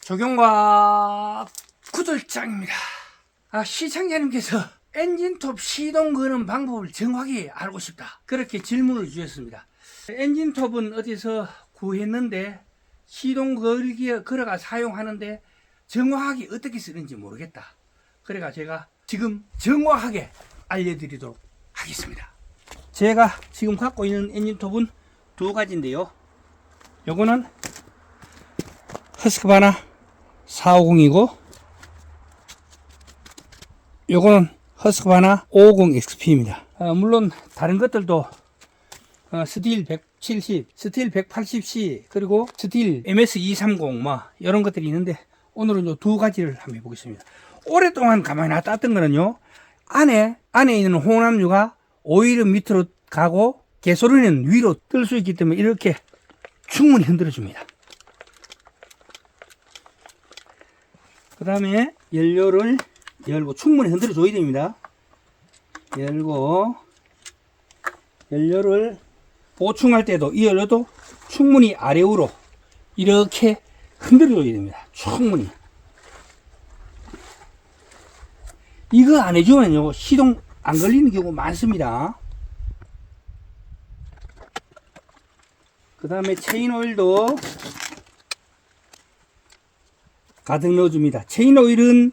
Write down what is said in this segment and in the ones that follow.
조경과 구들장입니다. 아, 시청자님께서 엔진톱 시동 거는 방법을 정확히 알고 싶다. 그렇게 질문을 주셨습니다. 엔진톱은 어디서 구했는데 시동 걸기에 걸어가 사용하는데 정확하게 어떻게 쓰는지 모르겠다. 그래가 제가 지금 정확하게 알려드리도록 하겠습니다. 제가 지금 갖고 있는 엔진톱은 두 가지인데요. 요거는 허스크바나 450이고 요거는 허스크바나 550XP입니다. 어, 물론 다른 것들도 어, 스틸 170, 스틸 180C 그리고 스틸 MS230 뭐 이런 것들이 있는데 오늘은 요 두 가지를 한번 해보겠습니다. 오랫동안 가만히 놔뒀던 거는요 안에 안에 있는 혼합류가 오히려 밑으로 가고 개소리는 위로 뜰 수 있기 때문에 이렇게 충분히 흔들어 줍니다. 그 다음에 연료를 열고 충분히 흔들어 줘야 됩니다. 열고 연료를 보충할 때도 이 연료도 충분히 아래로 이렇게 흔들어 줘야 됩니다. 충분히. 이거 안 해주면요 시동 안 걸리는 경우 많습니다. 그 다음에 체인 오일도 가득 넣어줍니다. 체인 오일은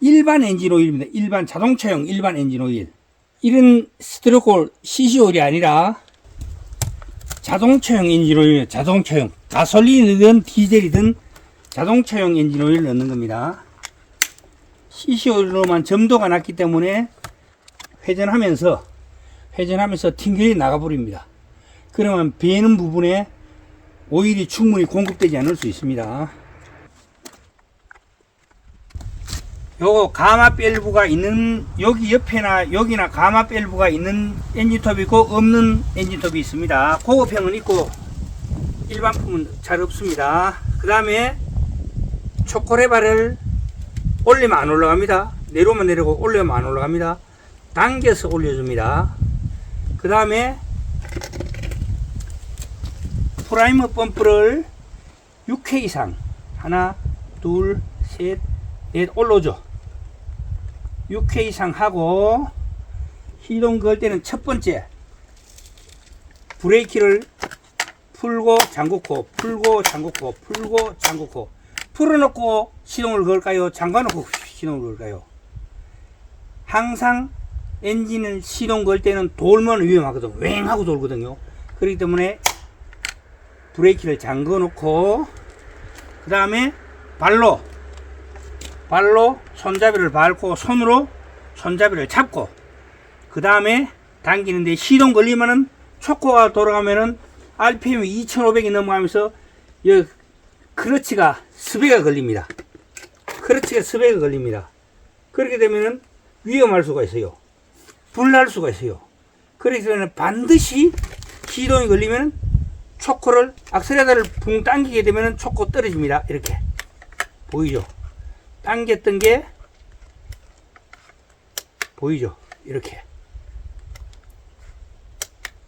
일반 엔진 오일입니다. 일반 자동차용 일반 엔진 오일. 이런 스티로콜 CC 오일이 아니라 자동차용 엔진 오일, 자동차용 가솔린이든 디젤이든 자동차용 엔진 오일을 넣는 겁니다. CC 오일로만 점도가 낮기 때문에 회전하면서 회전하면서 튕겨이 나가버립니다. 그러면 배는 부분에 오일이 충분히 공급되지 않을 수 있습니다. 요거 가마 밸브가 있는 여기 옆에나 여기나 가마 밸브가 있는 엔진톱이 있고 없는 엔진톱이 있습니다. 고급형은 있고 일반품은 잘 없습니다. 그 다음에 초코레바를 올리면 안 올라갑니다. 내려오면 내려고 올리면 안 올라갑니다. 당겨서 올려줍니다. 그 다음에 프라이머 펌프를 6회 이상 하나 둘셋넷 올려줘 6회 이상 하고 시동 걸 때는 첫 번째 브레이크를 풀고 잠그고 풀고 잠그고 풀고 잠그고 풀어놓고 시동을 걸까요? 잠가놓고 시동을 걸까요? 항상 엔진을 시동 걸 때는 돌면 위험하거든. 웽 하고 돌거든요. 그렇기 때문에 브레이크를 잠궈 놓고 그 다음에 발로 발로 손잡이를 밟고 손으로 손잡이를 잡고 그 다음에 당기는데 시동 걸리면은 초코가 돌아가면은 RPM이 2500이 넘어가면서 이 크러치가 스배가 걸립니다. 크러치가 스배가 걸립니다. 그렇게 되면은 위험할 수가 있어요. 불날 수가 있어요. 그렇기 때문에 반드시 시동이 걸리면 초코를 악셀레다를 붕 당기게 되면 초코 떨어집니다. 이렇게 보이죠? 당겼던 게 보이죠? 이렇게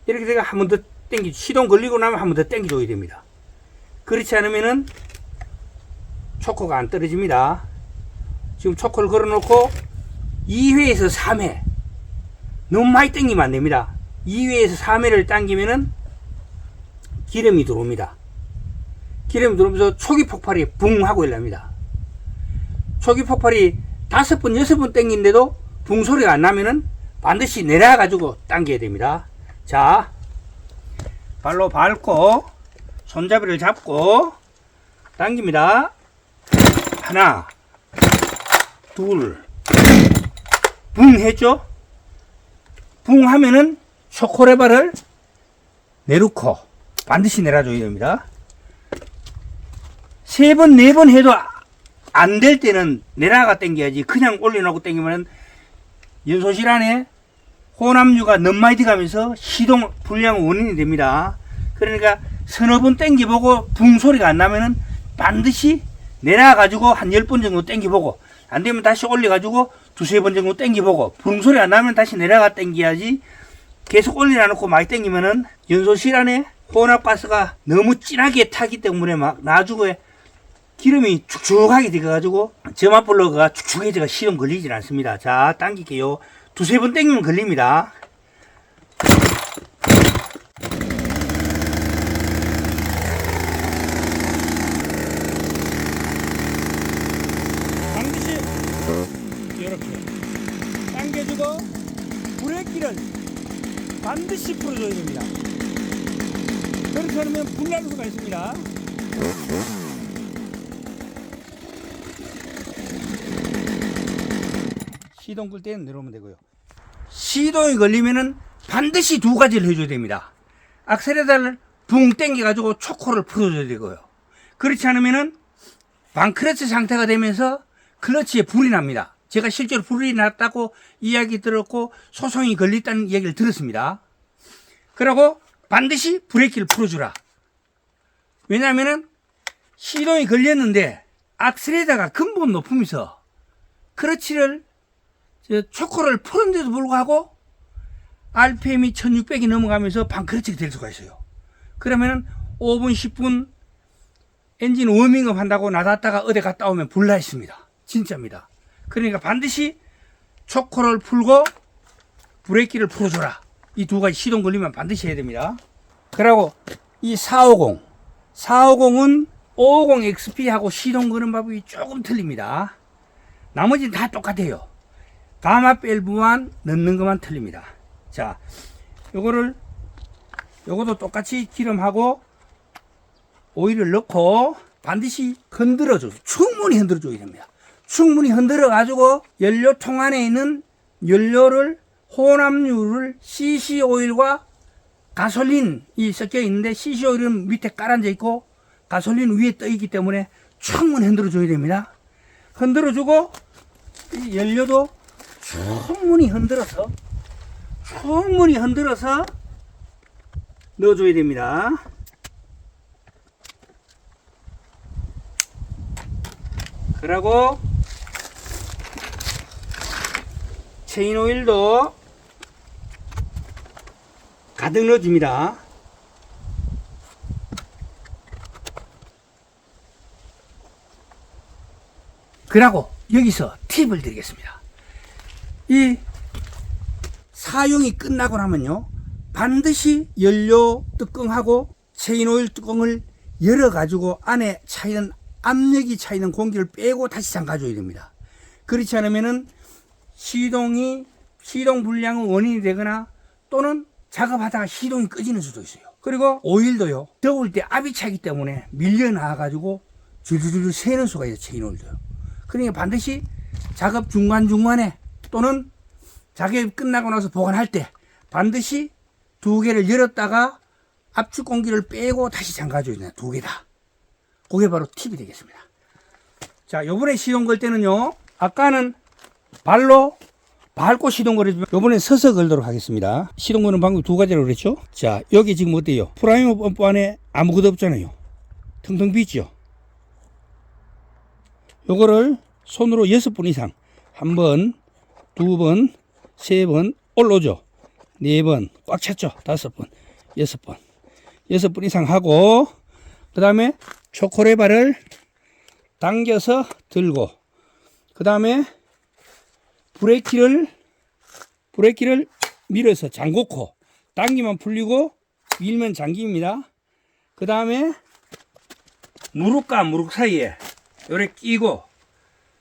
이렇게 되가 한 번 더 당기 시동 걸리고 나면 한 번 더 당겨줘야 됩니다. 그렇지 않으면은 초코가 안 떨어집니다. 지금 초코를 걸어놓고 2회에서 3회 너무 많이 당기면 안 됩니다. 2회에서 3회를 당기면은 기름이 들어옵니다. 기름이 들어오면서 초기 폭발이 붕 하고 일납니다. 초기 폭발이 다섯 번, 여섯 번 땡긴데도 붕 소리가 안 나면은 반드시 내려가지고 당겨야 됩니다. 자, 발로 밟고 손잡이를 잡고 당깁니다. 하나, 둘, 붕 했죠? 붕 하면은 초코레바를 내놓고 반드시 내려줘야 됩니다. 세 번, 네 번 해도 안 될 때는 내려가 당겨야지. 그냥 올려놓고 당기면 연소실 안에 너무 많이 들어가면서 시동 불량 원인이 됩니다. 그러니까 서너 번 당겨보고 붕 소리가 안 나면은 반드시 내려가지고 한 열 번 정도 당겨보고 안 되면 다시 올려가지고 두세 번 정도 당겨보고 붕 소리 안 나면 다시 내려가 당겨야지 계속 올려놔놓고 많이 당기면은 연소실 안에 혼합가스가 너무 진하게 타기 때문에 막 나중에 기름이 축축하게 돼가지고 점화 블로그가 축축해져가 시동 걸리질 않습니다. 자, 당길게요. 두세 번 당기면 걸립니다. 반드시 이렇게 당겨주고 브레이크를 반드시 풀어줘야 됩니다. 그렇지 않으면 불날 수가 있습니다. 시동 끌 때는 내려오면 되고요. 시동이 걸리면은 반드시 두 가지를 해줘야 됩니다. 악셀레다를 붕 당겨가지고 초코를 풀어줘야 되고요. 그렇지 않으면은 방크러치 상태가 되면서 클러치에 불이 납니다. 제가 실제로 불이 났다고 이야기 들었고 소송이 걸렸다는 얘기를 들었습니다. 그리고 반드시 브레이크를 풀어주라. 왜냐하면은 시동이 걸렸는데 악셀레다가 근본 높으면서 크러치를 저 초코를 풀었는데도 불구하고 RPM이 1600이 넘어가면서 방크러치가 될 수가 있어요. 그러면은 5분, 10분 엔진 워밍업 한다고 나갔다가 어디 갔다 오면 불나 있습니다. 진짜입니다. 그러니까 반드시 초코를 풀고 브레이크를 풀어줘라. 이 두 가지 시동 걸리면 반드시 해야 됩니다. 그리고 이 450. 450은 550XP하고 시동 거는 방법이 조금 틀립니다. 나머지는 다 똑같아요. 가마 밸브만 넣는 것만 틀립니다. 자, 요거를 요것도 똑같이 기름하고 오일을 넣고 반드시 흔들어줘. 충분히 흔들어줘야 됩니다. 충분히 흔들어 가지고 연료통 안에 있는 연료를 혼합유를 CC 오일과 가솔린이 섞여 있는데 CC 오일은 밑에 깔아져 있고 가솔린 위에 떠 있기 때문에 충분히 흔들어 줘야 됩니다. 흔들어 주고 이 연료도 충분히 흔들어서 충분히 흔들어서 넣어줘야 됩니다. 그리고 체인 오일도 가득 넣어줍니다. 그리고 여기서 팁을 드리겠습니다. 이 사용이 끝나고 나면요 반드시 연료 뚜껑하고 체인 오일 뚜껑을 열어 가지고 안에 차있는 압력이 차있는 공기를 빼고 다시 잠가줘야 됩니다 그렇지 않으면은 시동이 시동 불량의 원인이 되거나 또는 작업하다가 시동이 꺼지는 수도 있어요 그리고 오일도요 더울 때 압이 차기 때문에 밀려 나와 가지고 줄줄줄 새는 수가 있어요 체인 오일도요 그러니까 반드시 작업 중간중간에 또는 작업이 끝나고 나서 보관할 때 반드시 두 개를 열었다가 압축 공기를 빼고 다시 잠가줘야 돼요. 두개 다. 그게 바로 팁이 되겠습니다. 자, 요번에 시동 걸 때는요, 아까는 발로 밟고 시동 걸어주면 요번엔 서서 걸도록 하겠습니다. 시동 거는 방금 두 가지라고 그랬죠? 자, 여기 지금 어때요? 프라이머 펌프 안에 아무것도 없잖아요. 텅텅 비죠? 요거를 손으로 여섯 번 이상 한 번, 두 번, 세 번 올라오죠. 네 번, 꽉 찼죠. 다섯 번, 여섯 번, 여섯 번 이상 하고 그 다음에 초코레바를 당겨서 들고 그 다음에 브레이크를 브레이크를 밀어서 잠그고 당기면 풀리고 밀면 잠깁니다. 그 다음에 무릎과 무릎 사이에 요래 끼고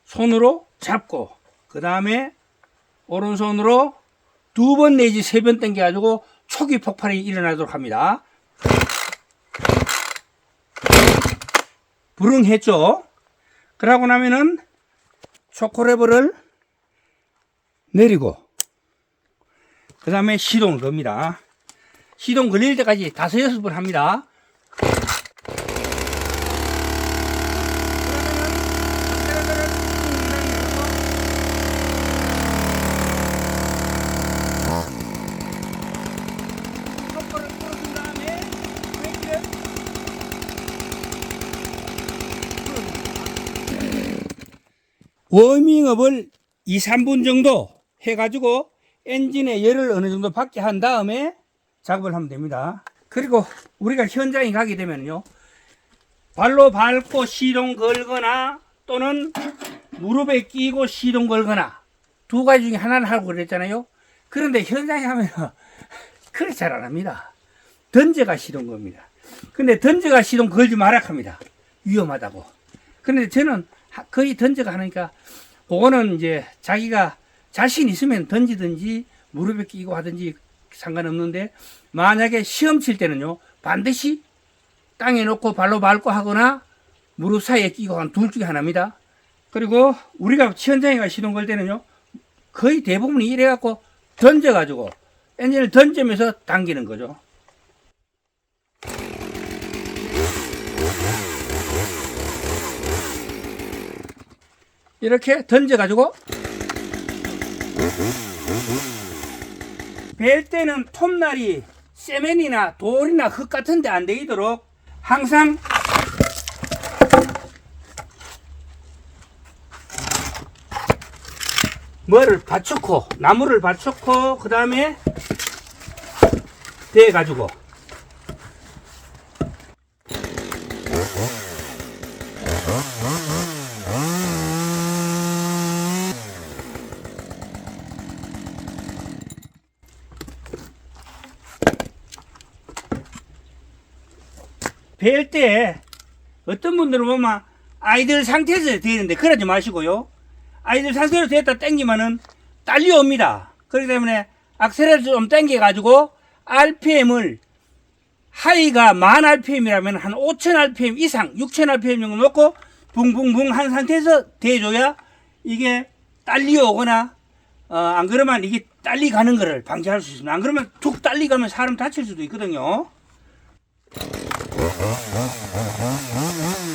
손으로 잡고 그 다음에 오른손으로 두 번 내지 세 번 당겨가지고 초기 폭발이 일어나도록 합니다. 불응했죠. 그러고 나면은 초코레버를 내리고 그 다음에 시동을 겁니다. 시동 걸릴 때까지 다섯 여섯 번 합니다. 워밍업을 2, 3분 정도 해가지고 엔진에 열을 어느 정도 받게 한 다음에 작업을 하면 됩니다. 그리고 우리가 현장에 가게 되면요. 발로 밟고 시동 걸거나 또는 무릎에 끼고 시동 걸거나 두 가지 중에 하나는 하고 그랬잖아요. 그런데 현장에 하면 그렇게 잘 안 합니다. 던져가 시동 겁니다. 근데 던져가 시동 걸지 마라 합니다. 위험하다고. 근데 저는 하- 거의 던져가 하니까 그거는 이제 자기가 자신 있으면 던지든지 무릎에 끼고 하든지 상관없는데 만약에 시험 칠 때는요 반드시 땅에 놓고 발로 밟고 하거나 무릎 사이에 끼고 한 둘 중에 하나입니다. 그리고 우리가 현장에 가 시동 걸 때는요 거의 대부분이 이래갖고 던져가지고 엔진을 던지면서 당기는 거죠. 이렇게 던져가지고 벨 때는 톱날이 세면이나 돌이나 흙 같은 데 안 되도록 항상 뭐를 받쳐고 나무를 받쳐고 그 다음에 대 가지고 벨때 어떤 분들은 보면 아이들 상태에서 되는데 그러지 마시고요. 아이들 상태로 됐다 땡기면은 딸려옵니다. 그렇기 때문에 악셀을 좀 땡겨가지고 RPM을 하이가 만 RPM이라면 한 5천 RPM 이상, 6천 RPM 정도 놓고 붕붕붕 한 상태에서 대줘야 이게 딸리 오거나 어, 안 그러면 이게 딸리 가는 거를 방지할 수 있습니다. 안 그러면 툭 딸리 가면 사람 다칠 수도 있거든요. Mm boom boom boom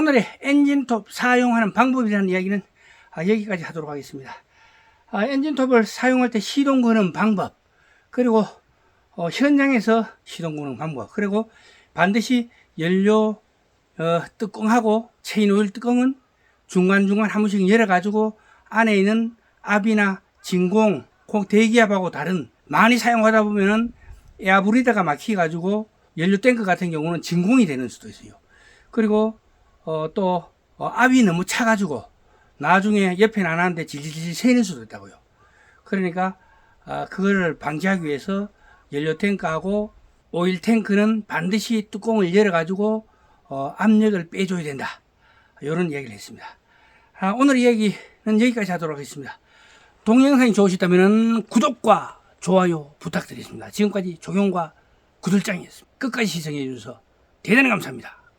오늘의 엔진톱 사용하는 방법이라는 이야기는 아, 여기까지 하도록 하겠습니다. 아, 엔진톱을 사용할 때 시동 거는 방법, 그리고 어, 현장에서 시동 거는 방법, 그리고 반드시 연료 어, 뚜껑하고 체인 오일 뚜껑은 중간중간 한 번씩 열어가지고 안에 있는 압이나 진공, 콩 대기압하고 다른 많이 사용하다 보면은 에어브리더가 막혀가지고 연료 탱크 같은 경우는 진공이 되는 수도 있어요. 그리고 어, 또 어, 압이 너무 차가지고 나중에 옆에 나는데 질질질 새는 수도 있다고요. 그러니까 아, 그거를 방지하기 위해서 연료 탱크하고 오일 탱크는 반드시 뚜껑을 열어가지고 어, 압력을 빼줘야 된다. 이런 이야기를 했습니다. 아, 오늘 이야기는 여기까지 하도록 하겠습니다. 동영상이 좋으셨다면 구독과 좋아요 부탁드리겠습니다. 지금까지 조경과 구들장이었습니다. 끝까지 시청해 주셔서 대단히 감사합니다.